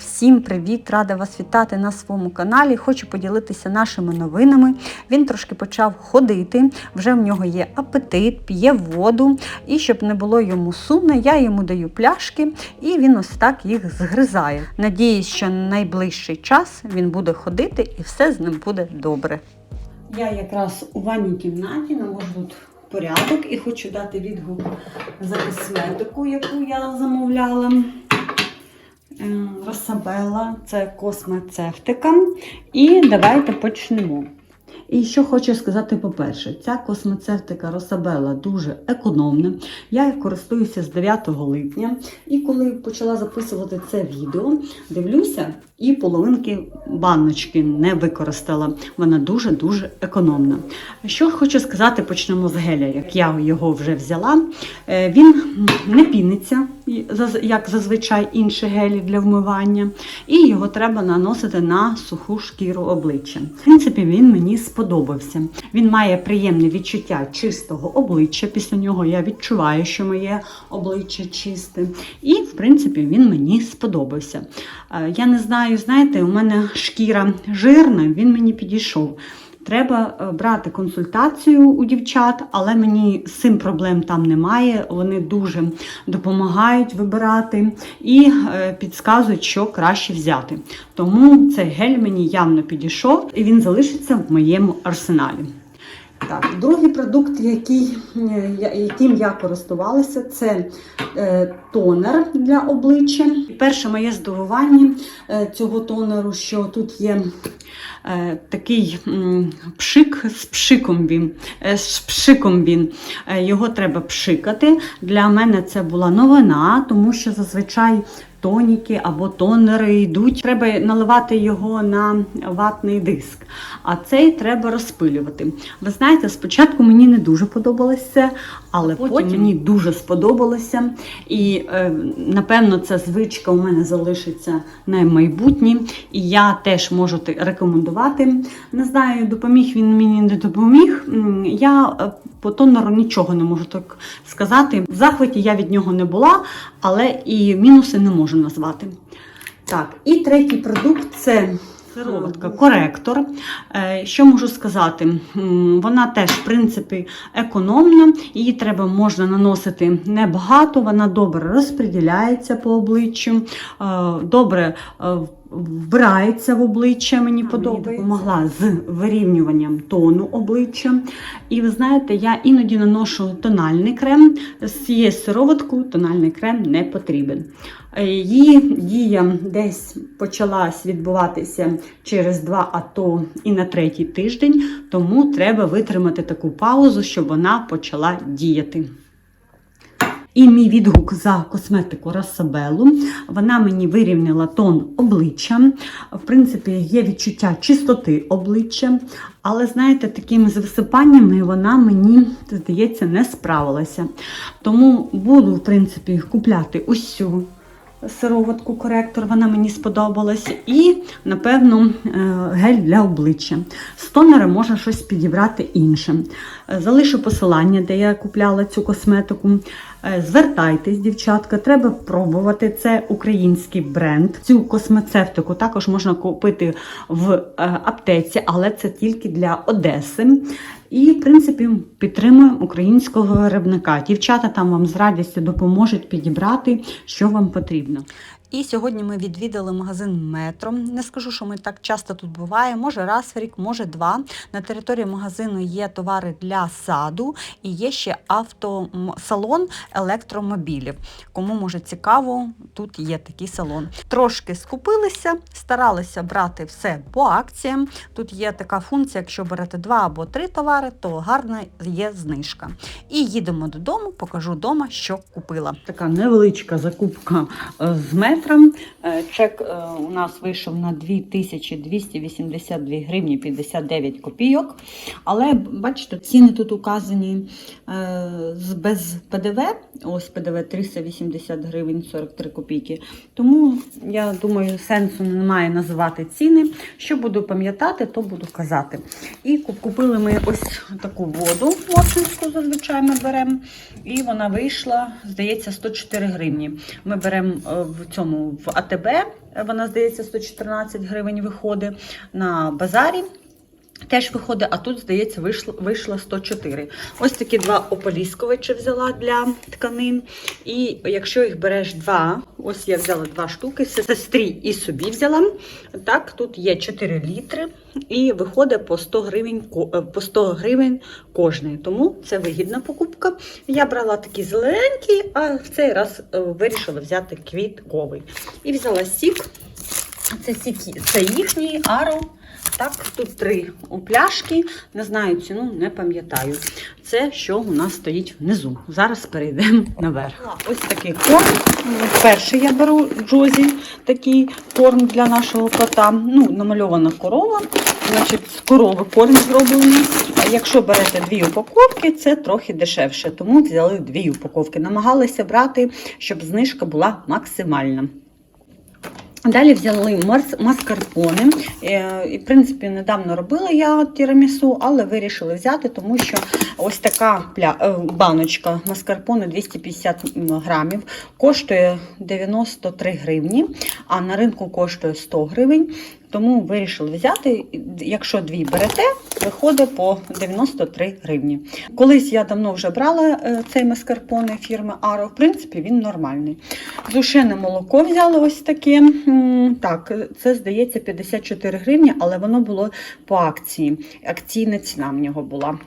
Всім привіт! Рада вас вітати на своєму каналі. Хочу поділитися нашими новинами. Він трошки почав ходити, вже в нього є апетит, п'є воду. І щоб не було йому сумно, я йому даю пляшки і він ось так їх згризає. Надіюсь, що найближчий час він буде ходити і все з ним буде добре. Я якраз у ванній кімнаті навожу тут порядок і хочу дати відгук за косметику, яку я замовляла. Е, Росабела, це космецевтика. І давайте почнемо. І що хочу сказати, по-перше, ця космецевтика Росабела дуже економна. Я користуюся з 9 липня. І коли почала записувати це відео, дивлюся, і половинки баночки не використала. Вона дуже-дуже економна. Що хочу сказати, почнемо з геля, як я його вже взяла. Е, Він не піниться, як зазвичай інші гелі для вмивання, і його треба наносити на суху шкіру обличчя. В принципі, він мені сподобався. Він має приємне відчуття чистого обличчя. Після нього я відчуваю, що моє обличчя чисте. І, в принципі, він мені сподобався. Е, Я не знаю, знаєте, у мене шкіра жирна, він мені підійшов. Треба е, брати консультацію у дівчат, але мені з цим проблем там немає. Вони дуже допомагають вибирати і е, підказують, що краще взяти. Тому цей гель мені явно підійшов і він залишиться в моєму арсеналі. Так, другий продукт, який, е, яким я користувалася, це е, тонер для обличчя. Перше моє здивування е, цього тонеру, що тут є такий пшик з пшиком він. з пшиком він. Його треба пшикати. Для мене це була новина, тому що зазвичай. Тоніки або тонери йдуть. Треба наливати його на ватний диск, а цей треба розпилювати. Ви знаєте, спочатку мені не дуже подобалося але потім, мені дуже сподобалося. І е, напевно ця звичка у мене залишиться на майбутнє. І я теж можу рекомендувати. Не знаю, допоміг він мені не допоміг. Я е, по тонеру нічого не можу так сказати. В захваті я від нього не була, але і мінуси не можу назвати. Так, і третій продукт це сироватка коректор. Е, Що можу сказати? Вона теж, в принципі, економна. Її треба можна наносити небагато, вона добре розподіляється по обличчю, е, добре е, вбирається в обличчя. Мені подобається. допомогла з вирівнюванням тону обличчя. І ви знаєте, я іноді наношу тональний крем. З цією сироваткою тональний крем не потрібен. Е, Її дія десь почалась відбуватися через два, а то і на третій тиждень, тому треба витримати таку паузу, щоб вона почала діяти. І мій відгук за косметику Росабелу. Вона мені вирівняла тон обличчя. В принципі, є відчуття чистоти обличчя. Але, знаєте, такими з висипаннями вона мені, здається, не справилася. Тому буду, в принципі, купляти цю сироватку коректор, вона мені сподобалась. І, напевно, е, гель для обличчя. З тонера можна щось підібрати інше. Залишу посилання, де я купляла цю косметику. Е, Звертайтесь, дівчатка, треба пробувати. Це український бренд. Цю космецевтику також можна купити в е, аптеці, але це тільки для Одеси. І, в принципі, підтримуємо українського виробника. Дівчата там вам з радістю допоможуть підібрати, що вам потрібно. І сьогодні ми відвідали магазин Метро. Не скажу, що ми так часто тут буваємо, може раз в рік, може два. На території магазину є товари для саду і є ще автосалон електромобілів. Кому може цікаво, тут є такий салон. Трошки скупилися, старалися брати все по акціям. Тут є така функція, якщо берете два або три товари, то гарна є знижка. І їдемо додому, покажу вдома, що купила. Така невеличка закупка е, з метром. Е, Чек е, у нас вийшов на 2282 гривні 59 копійок. Але бачите, ціни тут указані е, без ПДВ. Ось ПДВ 380 гривень 43 копійки. Тому я думаю, сенсу немає називати ціни. Що буду пам'ятати, то буду казати. І купили ми ось таку воду моршинську, зазвичай ми беремо. І вона вийшла, здається, 104 гривні. Ми беремо в цьому цьому в АТБ. Вона, здається, 114 гривень виходить на базарі. Теж виходить, а тут, здається, вийшло, вийшло 104. Ось такі два ополісковичі взяла для тканин. І якщо їх береш два, ось я взяла два штуки, сестрі і собі взяла. Так, тут є 4 літри і виходить по 100 гривень, е, по 100 гривень кожний. Тому це вигідна покупка. Я брала такі зелененькі, а в цей раз е, вирішила взяти квітковий. І взяла сік. Це, сік, це їхній аро. Так, тут три пляшки. Не знаю ціну, не пам'ятаю. Це що у нас стоїть внизу. Зараз перейдемо наверх. Ось такий корм. Перший я беру Джозі, такий корм для нашого кота. Ну, намальована корова. Значить, з корови корм зроблений. Якщо берете дві упаковки, це трохи дешевше. Тому взяли дві упаковки. Намагалися брати, щоб знижка була максимальна. Далі взяли маскарпони. Е, І, в принципі, недавно робила я тірамісу, але вирішили взяти, тому що ось така е, баночка маскарпоне 250 грамів коштує 93 гривні, а на ринку коштує 100 гривень. Тому вирішили взяти. Якщо дві берете, виходить по 93 гривні. Колись я давно вже брала е, цей маскарпоне фірми Аро. В принципі, він нормальний. Зушене молоко взяли ось таке. Так, це здається 54 гривні, але воно було по акції. Акційна ціна в нього була.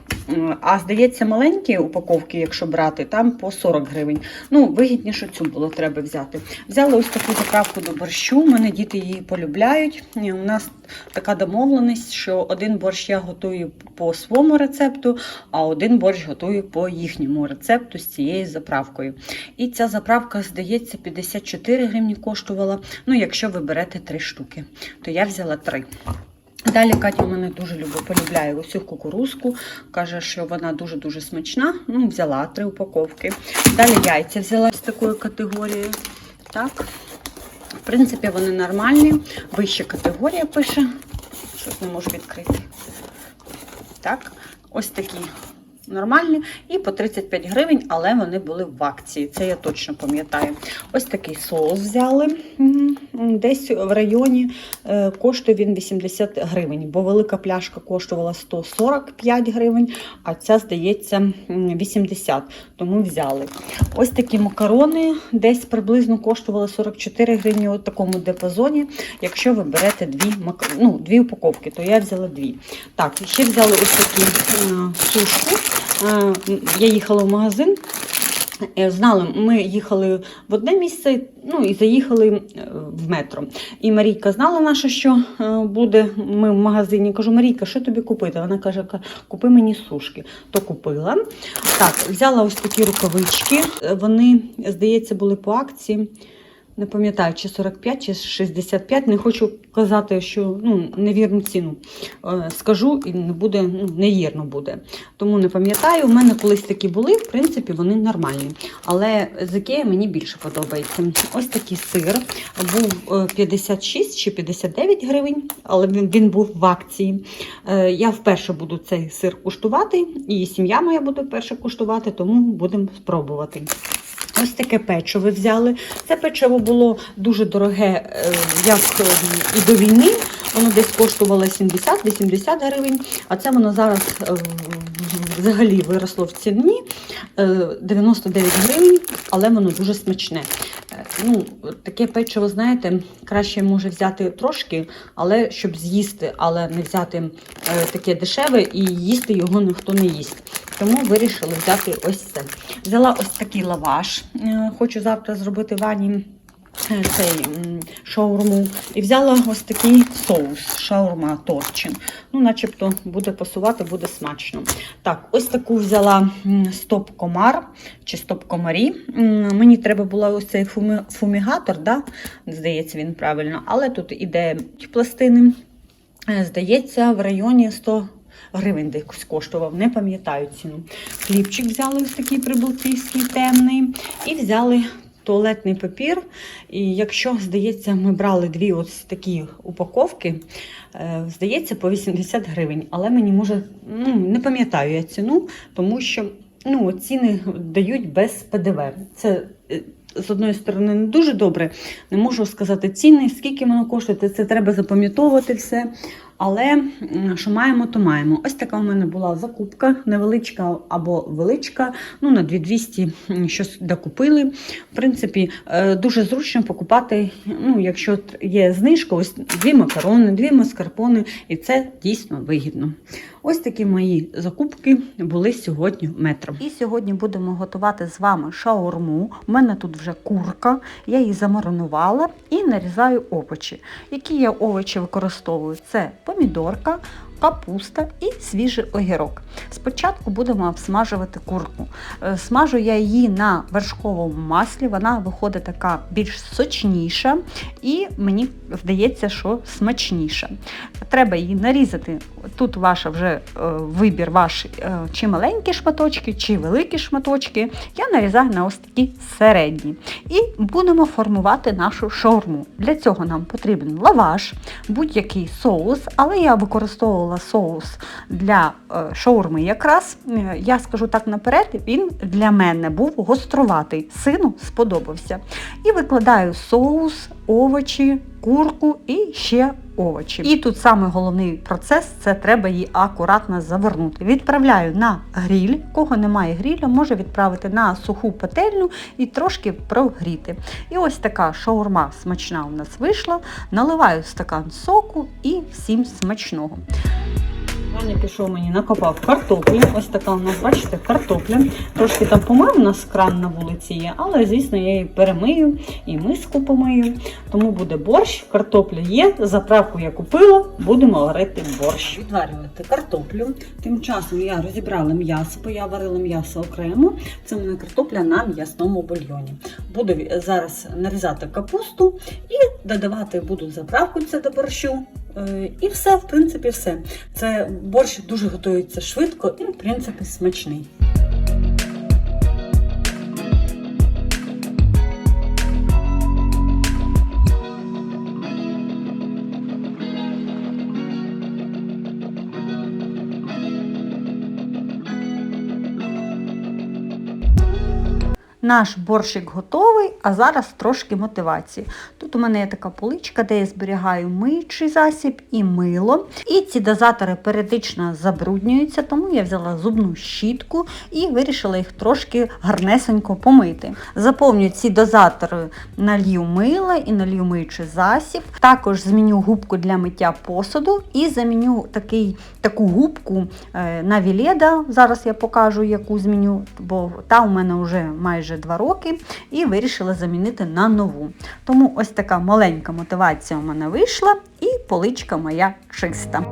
А здається, маленькі упаковки, якщо брати, там по 40 гривень. Ну, вигідніше цю було треба взяти. Взяла ось таку заправку до борщу. У мене діти її полюбляють. І У нас така домовленість, що один борщ я готую по своєму рецепту, а один борщ готую по їхньому рецепту з цією заправкою. І ця заправка, здається, 54 гривні коштувала. Ну, якщо ви берете три штуки, то я взяла три. Далі Катя у мене дуже любить, полюбляє цю кукурузку. Каже, що вона дуже-дуже смачна. Ну, взяла три упаковки. Далі яйця взяла з такої категорії. Так. В принципі, вони нормальні. Вища категорія пише. Щось не можу відкрити. Так, ось такі нормальні. І по 35 гривень, але вони були в акції. Це я точно пам'ятаю. Ось такий соус взяли. Десь в районі е, коштує він 80 гривень, бо велика пляшка коштувала 145 гривень, а ця, здається, 80, тому взяли. Ось такі макарони десь приблизно коштували 44 гривні у такому диапазоні. Якщо ви берете дві, мак... ну, дві упаковки, то я взяла дві. Так, ще взяли ось такі е, сушку. Е, Я їхала в магазин. Е, Знали, ми їхали в одне місце, ну і заїхали е, в метро. І Марійка знала наша, що е, буде. Ми в магазині. Кажу, Марійка, що тобі купити? Вона каже, купи мені сушки. То купила. Так, взяла ось такі рукавички. Вони, здається, були по акції. Не пам'ятаю, чи 45, чи 65. Не хочу казати, що ну, невірну ціну е, скажу, і не буде, ну, невірно буде. Тому не пам'ятаю. У мене колись такі були, в принципі, вони нормальні. Але з Ікеї мені більше подобається. Ось такий сир був е, 56 чи 59 гривень, але він, він був в акції. Е, Я вперше буду цей сир куштувати, і сім'я моя буде вперше куштувати, тому будемо спробувати. Ось таке печиво взяли. Це печиво було дуже дороге, е, як е, і до війни. Воно десь коштувало 70-80 гривень, а це воно зараз е, взагалі виросло в ціні е, 99 гривень, але воно дуже смачне. Ну, таке печиво, знаєте, краще може взяти трошки, але щоб з'їсти, але не взяти таке дешеве і їсти його ніхто не їсть. Тому вирішили взяти ось це. Взяла ось такий лаваш. Е, Хочу завтра зробити вані е, цей шаурму. І взяла ось такий соус, шаурма торчин. Ну, начебто буде пасувати, буде смачно. Так, ось таку взяла стоп-комар чи стоп-комарі. Мені треба було ось цей фумігатор, да? здається, він правильно, але тут іде пластини. Е, Здається, в районі 100 гривень десь коштував, не пам'ятаю ціну. Хлібчик взяли ось такий прибалтійський темний. І взяли туалетний папір. І якщо, здається, ми брали дві ось такі упаковки, е, здається, по 80 гривень. Але мені може, ну, не пам'ятаю я ціну, тому що ну, ціни дають без ПДВ. Це е, з одної сторони не дуже добре. Не можу сказати ціни, скільки воно коштує, це треба запам'ятовувати все. Але що маємо, то маємо. Ось така у мене була закупка, невеличка або величка. Ну, на 2200 щось докупили. В принципі, е, дуже зручно покупати, ну, якщо є знижка, ось дві макарони, дві маскарпони, і це дійсно вигідно. Ось такі мої закупки були сьогодні метром. І сьогодні будемо готувати з вами шаурму. У мене тут вже курка, я її замаринувала і нарізаю овочі. Які я овочі використовую? Це помідорка, капуста і свіжий огірок. Спочатку будемо обсмажувати курку. Е, Смажу я її на вершковому маслі, вона виходить така більш сочніша і мені здається, що смачніша. Треба її нарізати. Тут ваш вже е, вибір, ваш е, чи маленькі шматочки, чи великі шматочки. Я нарізаю на ось такі середні. І будемо формувати нашу шаурму. Для цього нам потрібен лаваш, будь-який соус, але я використовувала соус для е, шаурми якраз. Е, Я скажу так наперед, він для мене був гоструватий. Сину сподобався. І викладаю соус, овочі, курку і ще овочі. І тут саме головний процес це треба її акуратно завернути. Відправляю на гріль. Кого немає гріля, може відправити на суху пательню і трошки прогріти. І ось така шаурма смачна у нас вийшла. Наливаю стакан соку і всім смачного. Ваня пішов мені, накопав картоплю. Ось така у нас, бачите, картопля. Трошки там помив, у нас кран на вулиці є, але, звісно, я її перемию і миску помию. Тому буде борщ, картопля є. Заправку я купила, будемо варити борщ. Відварювати картоплю. Тим часом я розібрала м'ясо, бо я варила м'ясо окремо. Це мене картопля на м'ясному бульйоні. Буду зараз нарізати капусту і додавати буду заправку це до борщу. Е, І все, в принципі, все. Це борщ дуже готується швидко і, в принципі, смачний. Наш борщик готовий, а зараз трошки мотивації. Тут у мене є така поличка, де я зберігаю миючий засіб і мило. І ці дозатори періодично забруднюються, тому я взяла зубну щітку і вирішила їх трошки гарнесенько помити. Заповню ці дозатори налью мила і налью миючий засіб. Також зміню губку для миття посуду і заміню такий, таку губку е, на Віледа. Зараз я покажу, яку зміню, бо та у мене вже майже 2 роки, і вирішила замінити на нову. Тому ось така маленька мотивація у мене вийшла, і поличка моя чиста.